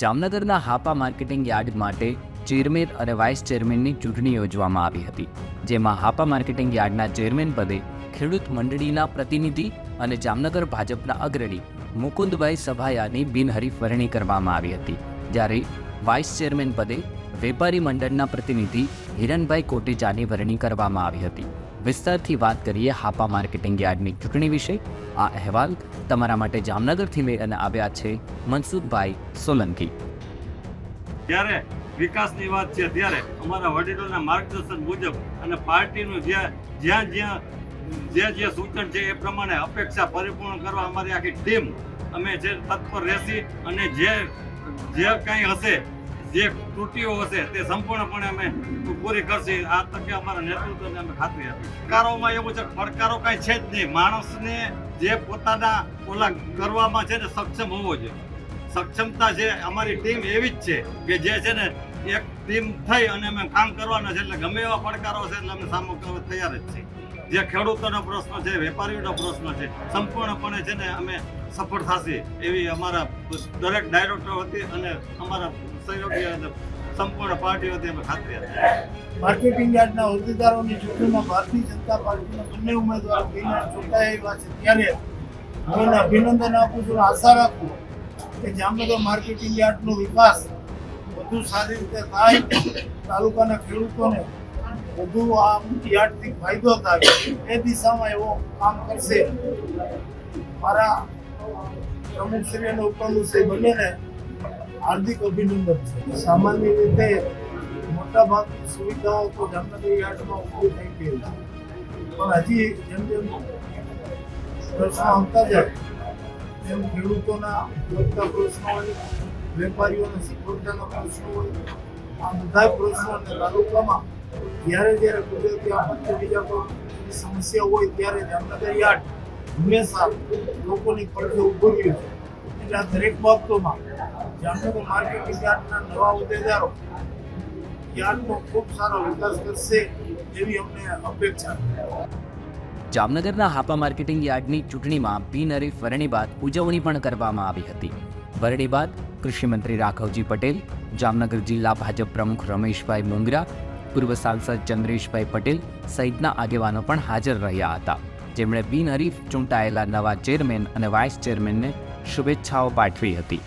જામનગરના Hapa marketing yard માટે chairman અને વાઇસ ચેરમેનની ચૂંટણી યોજવામાં આવી હતી, જેમાં હાપા માર્કેટિંગ યાર્ડના ચેરમેન પદે ખેડૂત મંડળીના પ્રતિનિધિ અને જામનગર ભાજપના અગ્રણી મુકુંદભાઈ સભાયાની બિનહરીફ વરણી કરવામાં આવી હતી. જ્યારે વાઇસ ચેરમેન પદે વેપારી મંડળના પ્રતિનિધિ હિરણભાઈ કોટેચાની વરણી કરવામાં આવી હતી. વિસ્તારથી વાત કરીએ હાપા માર્કેટિંગ યાર્ડની ચૂંટણી વિશે. આ અહેવાલ તમારા માટે જામનગરથી લઈને આવ્યા છે મનસુખભાઈ સોલંકી. જ્યારે વિકાસની વાત છે, ત્યારે અમારા વડીલોના માર્ગદર્શન મુજબ અને પાર્ટીનું જ્યાં જ્યાં જ્યાં જે જે સૂચન છે એ પ્રમાણે અપેક્ષા પરિપૂર્ણ કરવા અમારી આખી ટીમ, અમે જે તત્પર રહેશી અને જે જે કંઈ હશે જે ત્રુટીઓ હશે તે સંપૂર્ણપણે અમે પૂરી કરશી. આ તકે અમારા નેતૃત્વને અમે ખાતરી આપી પડકારોમાં એવું છે પડકારો કાંઈ છે જ નહીં. માણસને જે પોતાના ઓલા કરવામાં છે ને સક્ષમ હોવો જોઈએ. સક્ષમતા છે અમારી ટીમ એવી જ છે કે જે છે ને એક ટીમ થઈ અને અમે કામ કરવાના છે એટલે ગમે એવા પડકારો છે એટલે અમે સામો કરવા તૈયાર જ છીએ. જે ખેડૂતોનો પ્રશ્ન છે, વેપારીઓનો પ્રશ્ન છે, સંપૂર્ણપણે છે ને અમે સફળ થશે એવી અમારા દરેક ડાયરેક્ટર હતી અને અમારા સહયોગી સંપૂર્ણ પાર્ટી હતી અમે ખાતરી હતી. માર્કેટિંગ યાર્ડના હોદ્દેદારોની ચૂંટણીમાં ભારતીય જનતા પાર્ટીના બંને ઉમેદવારો બિનહરીફ ચૂંટાયા એવા છે ત્યારે હું એને અભિનંદન આપું છું આશા રાખું કે જામનગર માર્કેટિંગ યાર્ડનો વિકાસ વધુ સારી રીતે થાય, તાલુકાના ખેડૂતોને વધુ આ યાર્ડથી ફાયદો થાય, એ દિશામાં એવો કામ કરશે. મારા પ્રમુખશ્રી અને ઉપપ્રમુખશ્રી બંનેને હાર્દિક અભિનંદન છે. સામાન્ય રીતે મોટા ભાગની સુવિધાઓ તો જામનગર યાર્ડમાં ઊભી થઈ ગઈ છે. પણ હજી જેમ જેમ પ્રશ્નો આવતા જાય, તેમ ખેડૂતોના લગતા પ્રશ્નો હોય, વેપારીઓના સગવડતાના પ્રશ્નો હોય, આ બધા પ્રશ્નોને તાલુકામાં જ્યારે જ્યારે કુદરતી આફત કે બીજા કોઈ સમસ્યા હોય ત્યારે જામનગર યાર્ડ હંમેશા લોકોની પડખે ઊભું છે. એટલે આ દરેક બાબતોમાં જામનગર માર્કેટિંગ યાર્ડના નવા હોદ્દેદારો યાર્ડનો ખૂબ સારો વિકાસ કરશે એવી અમને અપેક્ષા જામનગરના હાપા માર્કેટિંગ યાર્ડની ચૂંટણીમાં બિનહરીફ વરણી બાદ ઉજવણી પણ કરવામાં આવી હતી. વરણી બાદ કૃષિમંત્રી રાઘવજી પટેલ, જામનગર જિલ્લા ભાજપ પ્રમુખ રમેશભાઈ મુંગરા, પૂર્વ સાંસદ ચંદ્રેશભાઈ પટેલ સહિતના આગેવાનો પણ હાજર રહ્યા હતા. જેમણે બિનહરીફ ચૂંટાયેલા નવા ચેરમેન અને વાઇસ ચેરમેનને શુભેચ્છાઓ પાઠવી હતી.